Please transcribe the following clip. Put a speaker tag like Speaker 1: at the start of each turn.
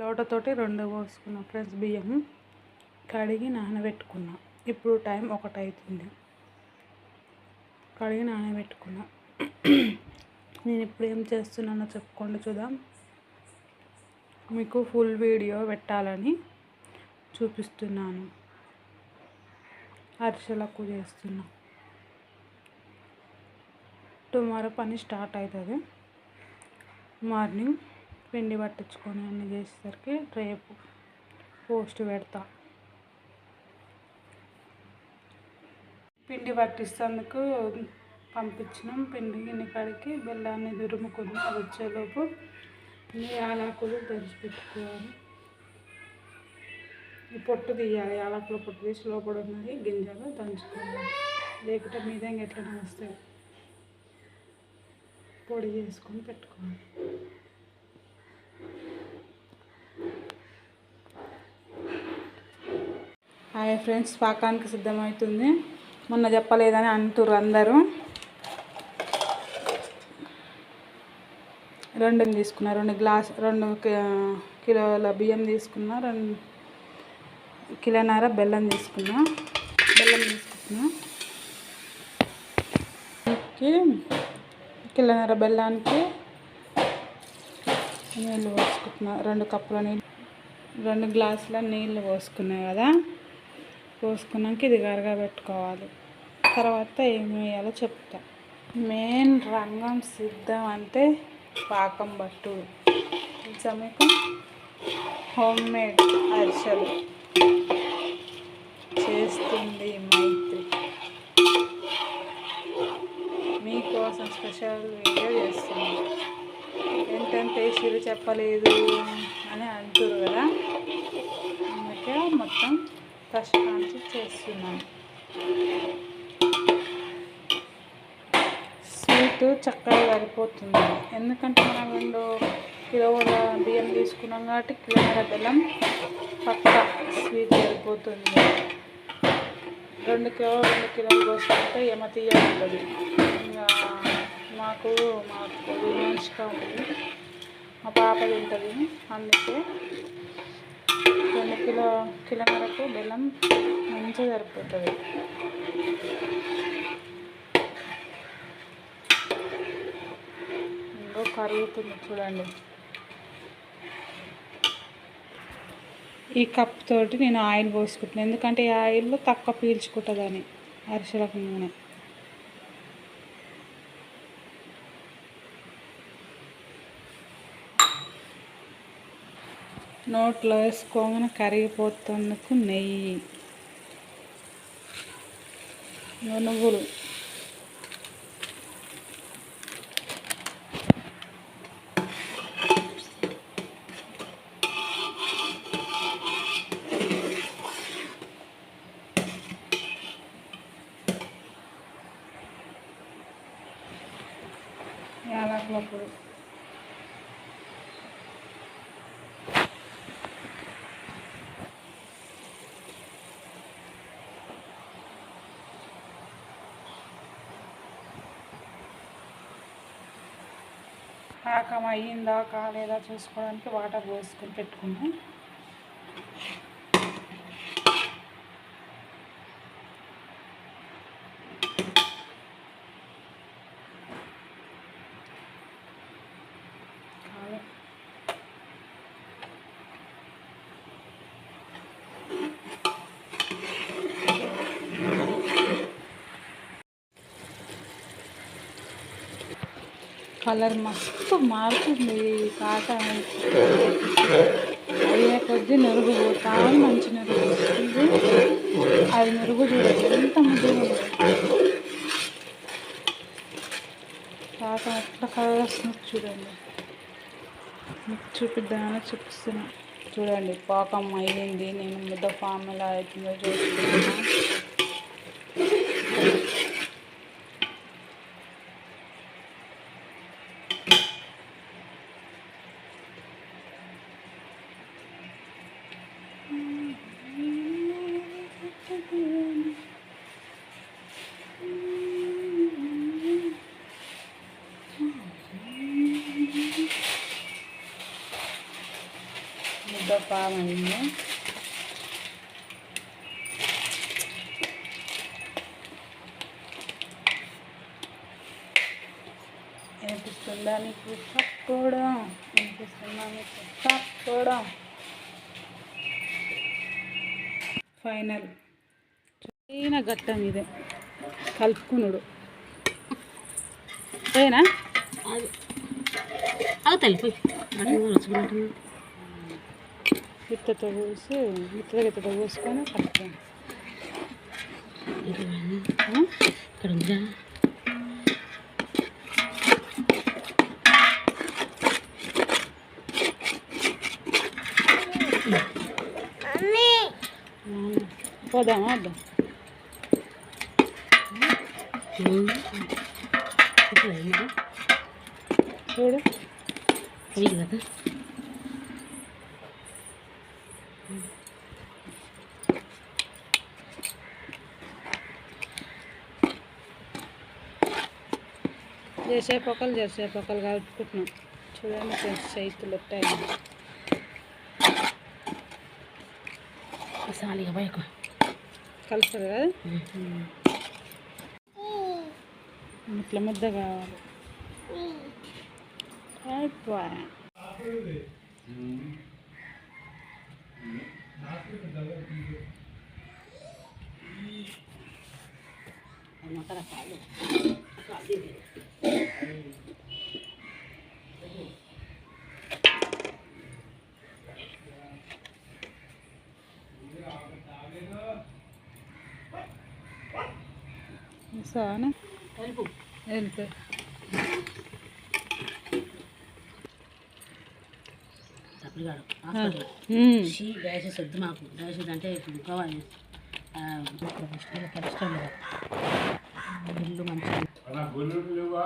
Speaker 1: లోటతోటి రెండు పోసుకున్నా ఫ్రెండ్స్ బియ్యం కడిగి నానబెట్టుకున్నా. ఇప్పుడు టైం ఒకటి అవుతుంది కడిగి నానబెట్టుకున్నా. నేను ఇప్పుడు ఏం చేస్తున్నానో చెప్పుకోండి చూద్దాం. మీకు ఫుల్ వీడియో పెట్టాలని చూపిస్తున్నాను. అరిసెలకు చేస్తున్నా. టుమారో పని స్టార్ట్ అవుతుంది. మార్నింగ్ పిండి పట్టించుకొని అన్నీ చేసేసరికి రేపు పోస్ట్ పెడతా. పిండి పట్టిస్తేందుకు పంపించినాం. పిండి గిన్నె కాడికి బెల్లాన్ని దురుముకుని అది వచ్చేలోపు ఈ యాలకులు తెరిచి పెట్టుకోవాలి. ఈ పొట్టు తీయాలి. యాలకుల పొట్టు తీసి లోపల ఉన్నది గింజలు దంచుకోవాలి. లేకుంటే మీద ఎట్లనే వస్తాయి. పొడి చేసుకొని పెట్టుకోవాలి. హాయ్ ఫ్రెండ్స్ పాకానికి సిద్ధమవుతుంది మొన్న చెప్పలేదని అంటుర్రు అందరూ. రెండు తీసుకున్నా రెండు గ్లాస్ రెండు కిలోల బియ్యం తీసుకున్నా రెండు కిలోన్నర బెల్లం తీసుకున్నా. బెల్లం తీసుకున్నా. కిలోన్నర బెల్లానికి నీళ్ళు పోసుకుంటున్నా. రెండు కప్పుల నీళ్ళు. రెండు గ్లాసుల నీళ్ళు పోసుకున్నాయి కదా. పోసుకున్నాక ఇది పెట్టుకోవాలి. తర్వాత ఏం వేయాలో చెప్తా. మెయిన్ రంగం సిద్ధం అంటే పాకం బట్టు తెలుసా మీకు? హోమ్ మేడ్ అరిసెలు. చేస్తుంది మైత్రి. మీకోసం స్పెషల్ వీడియో చేస్తుంది. ఎంతెంత వేసిరు చెప్పలేదు అని అంటారు కదా. అందుకే మొత్తం ఫస్ట్ కాంచి చేస్తున్నాను. స్వీట్ చక్కగా సరిపోతుంది. ఎందుకంటే మనం రెండు కిలోల బియ్యం తీసుకున్నాం కాబట్టి కిలోల బెల్లం పక్క స్వీట్ సరిపోతుంది. రెండు కిలో రెండు కిలోలు పోసుకుంటే ఏమ తీయ మాకు మాకు మంచిగా ఉంటుంది మా పాప తింటుంది అందుకే రెండు కిలో కిలోన్నరకు బెల్లం మంచిగా సరిపోతుంది. ఇంకో కరుగుతుంది చూడండి. ఈ కప్ తోటి నేను ఆయిల్ పోసుకుంటున్నాను ఎందుకంటే ఈ ఆయిల్ తక్కువ పీల్చుకుంటుందని అరిసెలకు నూనె. నోట్లో వేసుకోగానే కరిగిపోతున్నందుకు నెయ్యి. నునుగులు నువ్వులు. యాలకుల పొడి. పాకం అయ్యిందా కాలేదా చూసుకోవడానికి వాటర్ పోసుకొని పెట్టుకున్నాం కాలే. కలర్ మస్తు మారుతుంది ఈ కాట అయ్యే కొద్దీ మెరుగు పోతా మంచి మెరుగు వస్తుంది అది మెరుగు చూడదు ఎంత ముద్దుగా ఉంది. కాట ఎట్లా కలర్ వస్తుంది చూడండి. మీకు చూపిద్దామని చూపిస్తున్నా. చూడండి పాకం అయ్యింది నేను ముద్ద ఫామ్ ఎలా అవుతుందో చూస్తున్నా పామైంది వినిపిస్తుందా నీకు? తప్పడం వినిపిస్తుందా నీకు? తప్పడం ఫైనల్. చైన ఘట్టం ఇదే. కలుపుకునుడు. ఏనా
Speaker 2: అది. అవుతాయి పోయి. అటు రుచుకున్నట్టు
Speaker 1: గిత్తతో పోసి గిత్తతో గిత్తతో పోసుకొని కలుపుకోండి
Speaker 2: ఇక్కడ ఉందా
Speaker 1: పోదామా వద్దాం
Speaker 2: ఇప్పుడు ఏమో
Speaker 1: చూడు
Speaker 2: పోయి కదా
Speaker 1: చేసే పొక్కలు చేసే పొక్కలు కలుపుకుంటున్నాం. చూడండి చేతులు
Speaker 2: సాలిగా బయకు
Speaker 1: కలుపుతుంది కదా? ఇట్లా ముద్ద కావాలి. అయిపోయా
Speaker 2: రకరకాలు
Speaker 1: సానా వెళ్తే
Speaker 2: డయాసిస్ వద్దు మాకు. డయాసిస్ అంటే కావాలి కొలెస్ట్రాల్ కొలెస్ట్రాల్ ఇల్లు మంచిగా